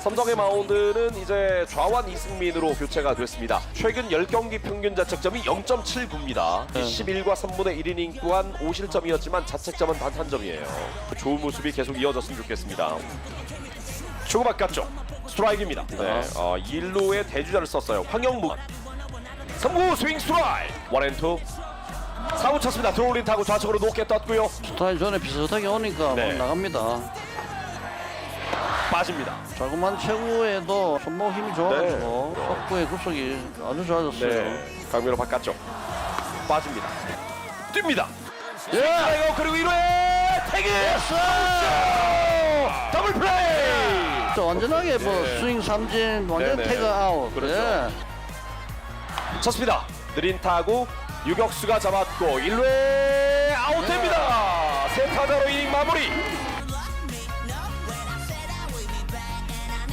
삼성의 마운드는 이제 좌완 이승민으로 교체가 됐습니다. 최근 10경기 평균 자책점이 0.79입니다. 11과 3분의 1이닝 또한 5실점이었지만 자책점은 단 한 점이에요. 좋은 모습이 계속 이어졌으면 좋겠습니다. 초구 바깥쪽 스트라이크입니다. 네, 어, 1루에 대주자를 썼어요. 황영무 3구 스윙 스트라이크 원앤투 4구 쳤습니다. 들어올린 타구 좌측으로 높게 떴고요. 스타일 전에 비슷하게 오니까 네. 막 나갑니다. 빠집니다. 자그만 체구에도 손목 힘이 좋아가지고 속구의 급속이 아주 좋아졌어요. 네, 강민호 바깥쪽 빠집니다. 뜁니다. 예! 스트라이크 그리고 1회 태그 더블 플레이. 또 완전하게 뭐 네. 스윙 삼진 완전 네네. 태그 아웃. 그렇죠. 예. 쳤습니다. 느린 타구 유격수가 잡았고 1회 아웃됩니다. 세 타자로 이닝 마무리.